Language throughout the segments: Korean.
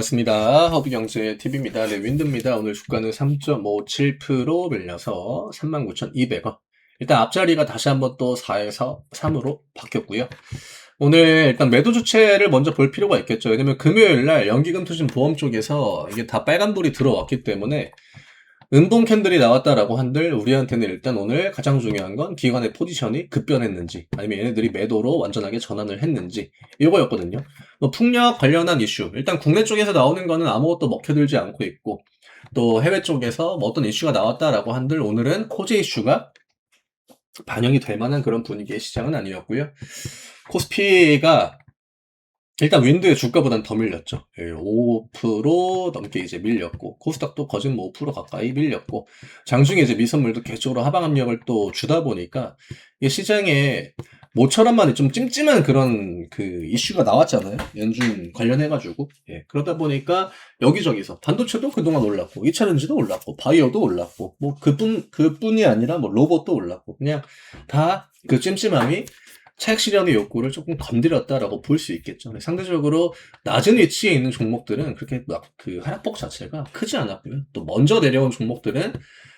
반갑습니다. 허브경제 TV입니다. 네, 윈드입니다. 오늘 주가는 3.57% 밀려서 39,200원. 일단 앞자리가 다시 한번 또 4에서 3으로 바뀌었고요. 오늘 일단 매도 주체를 먼저 볼 필요가 있겠죠. 왜냐면 금요일 날 연기금 투신 보험 쪽에서 이게 다 빨간불이 들어왔기 때문에 은봉 캔들이 나왔다라고 한들 우리한테는 일단 오늘 가장 중요한 건 기관의 포지션이 급변했는지 아니면 얘네들이 매도로 완전하게 전환을 했는지 이거였거든요. 뭐 풍력 관련한 이슈 일단 국내 쪽에서 나오는 거는 아무것도 먹혀들지 않고 있고 또 해외 쪽에서 뭐 어떤 이슈가 나왔다라고 한들 오늘은 코제 이슈가 반영이 될 만한 그런 분위기의 시장은 아니었고요. 코스피가 일단 윈드의 주가보단 더 밀렸죠. 5% 넘게 이제 밀렸고 코스닥도 거진 뭐 5% 가까이 밀렸고 장중에 이제 미선물도 계속으로 하방 압력을 또 주다 보니까 이 시장에 모처럼만 좀 찜찜한 그런 그 이슈가 나왔잖아요. 연준 관련해가지고 예, 그러다 보니까 여기저기서 반도체도 그동안 올랐고 2차 렌즈도 올랐고 바이오도 올랐고 뭐 그뿐 그뿐이 아니라 뭐 로봇도 올랐고 그냥 다 그 찜찜함이 차익 실현의 욕구를 조금 건드렸다라고 볼 수 있겠죠. 상대적으로 낮은 위치에 있는 종목들은 그렇게 막 그 하락폭 자체가 크지 않았고요. 또 먼저 내려온 종목들은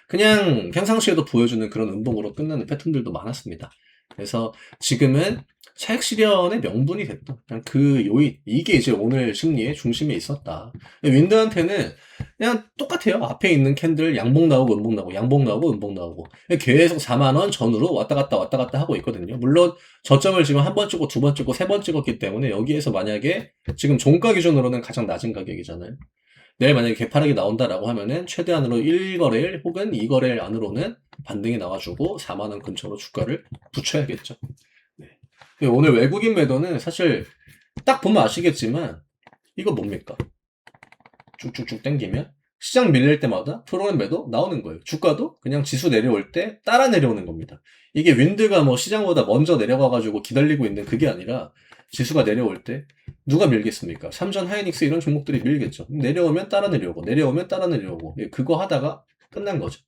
그냥 평상시에도 보여주는 그런 음봉으로 끝나는 패턴들도 많았습니다. 그래서 지금은 차익 실현의 명분이 됐던 그냥 그 요인 이게 이제 오늘 심리의 중심에 있었다. 윈드한테는 그냥 똑같아요. 앞에 있는 캔들 양봉 나오고 음봉 나오고 양봉 나오고 음봉 나오고 계속 4만 원 전후로 왔다 갔다 왔다 갔다 하고 있거든요. 물론 저점을 지금 한 번 찍고 두 번 찍고 세 번 찍었기 때문에 여기에서 만약에 지금 종가 기준으로는 가장 낮은 가격이잖아요. 내일 만약에 개파락이 나온다라고 하면은 최대한으로 1거래일 혹은 2거래일 안으로는 반등이 나와주고 4만원 근처로 주가를 붙여야겠죠. 네. 오늘 외국인 매도는 사실 딱 보면 아시겠지만 이거 뭡니까? 쭉쭉쭉 땡기면 시장 밀릴 때마다 프로그램 매도 나오는 거예요. 주가도 그냥 지수 내려올 때 따라 내려오는 겁니다. 이게 윈드가 뭐 시장보다 먼저 내려가가지고 기다리고 있는 그게 아니라 지수가 내려올 때 누가 밀겠습니까? 삼전 하이닉스 이런 종목들이 밀겠죠. 내려오면 따라 내려오고 내려오면 따라 내려오고 예, 그거 하다가 끝난 거죠.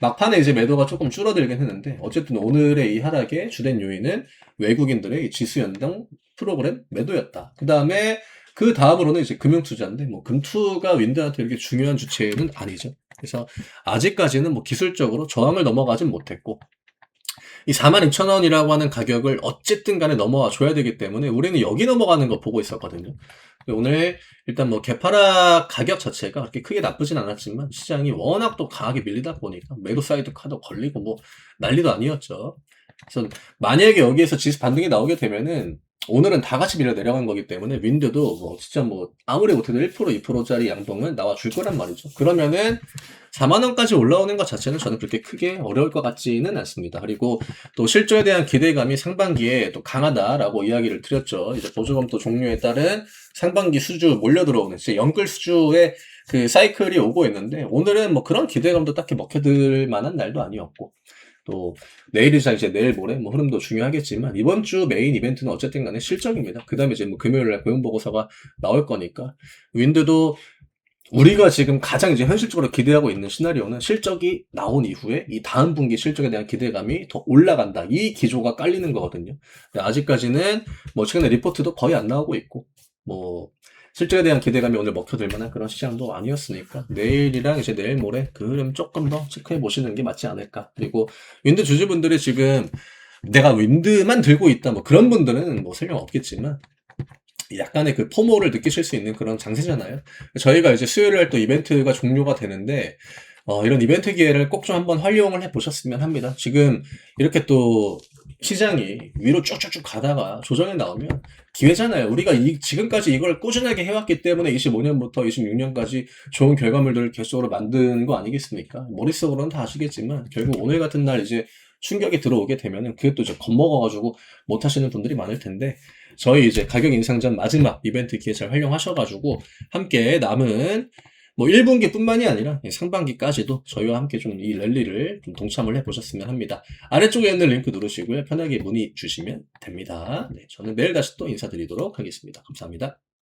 막판에 이제 매도가 조금 줄어들긴 했는데 어쨌든 오늘의 이 하락의 주된 요인은 외국인들의 지수 연동 프로그램 매도였다. 그 다음에 그 다음으로는 이제 금융 투자인데 뭐 금투가 윈드한테 이렇게 중요한 주체는 아니죠. 그래서 아직까지는 뭐 기술적으로 저항을 넘어가진 못했고 이 42,000원이라고 하는 가격을 어쨌든 간에 넘어와 줘야 되기 때문에 우리는 여기 넘어가는 거 보고 있었거든요. 오늘 일단 뭐 개파락 가격 자체가 그렇게 크게 나쁘진 않았지만 시장이 워낙 또 강하게 밀리다 보니까 매도 사이드 카드 걸리고 뭐 난리도 아니었죠. 그래서 만약에 여기에서 지수 반등이 나오게 되면은 오늘은 다 같이 밀려 내려간 거기 때문에 윈드도 뭐 진짜 뭐 아무리 못해도 1% 2%짜리 양봉은 나와 줄 거란 말이죠. 그러면은 4만 원까지 올라오는 것 자체는 저는 그렇게 크게 어려울 것 같지는 않습니다. 그리고 또 실조에 대한 기대감이 상반기에 또 강하다라고 이야기를 드렸죠. 이제 보조금도 종료에 따른 상반기 수주 몰려 들어오는 이제 연끌 수주의 그 사이클이 오고 있는데 오늘은 뭐 그런 기대감도 딱히 먹혀들 만한 날도 아니었고 또 내일이자 이제 내일 모레 뭐 흐름도 중요하겠지만 이번 주 메인 이벤트는 어쨌든 간에 실적입니다. 그 다음에 이제 뭐 금요일 날 고용 보고서가 나올 거니까 윈드도 우리가 지금 가장 이제 현실적으로 기대하고 있는 시나리오는 실적이 나온 이후에 이 다음 분기 실적에 대한 기대감이 더 올라간다. 이 기조가 깔리는 거거든요. 아직까지는 뭐 최근에 리포트도 거의 안 나오고 있고 뭐 실적에 대한 기대감이 오늘 먹혀들 만한 그런 시장도 아니었으니까 내일이랑 이제 내일 모레 그 흐름 조금 더 체크해 보시는 게 맞지 않을까. 그리고 윈드 주주분들이 지금 내가 윈드만 들고 있다 뭐 그런 분들은 뭐 설명 없겠지만 약간의 그 포모를 느끼실 수 있는 그런 장세잖아요. 저희가 이제 수요일 날 또 이벤트가 종료가 되는데 어, 이런 이벤트 기회를 꼭 좀 한번 활용을 해 보셨으면 합니다. 지금 이렇게 또 시장이 위로 쭉쭉쭉 가다가 조정이 나오면 기회잖아요. 우리가 이, 지금까지 이걸 꾸준하게 해왔기 때문에 25년부터 26년까지 좋은 결과물들을 계속으로 만든 거 아니겠습니까? 머릿속으로는 다 아시겠지만 결국 오늘 같은 날 이제 충격이 들어오게 되면은 그게 또 이제 겁먹어가지고 못 하시는 분들이 많을 텐데 저희 이제 가격 인상 전 마지막 이벤트 기회 잘 활용하셔가지고 함께 남은 뭐 1분기 뿐만이 아니라 상반기까지도 저희와 함께 좀 이 랠리를 좀 동참을 해보셨으면 합니다. 아래쪽에 있는 링크 누르시고요. 편하게 문의 주시면 됩니다. 네, 저는 내일 다시 또 인사드리도록 하겠습니다. 감사합니다.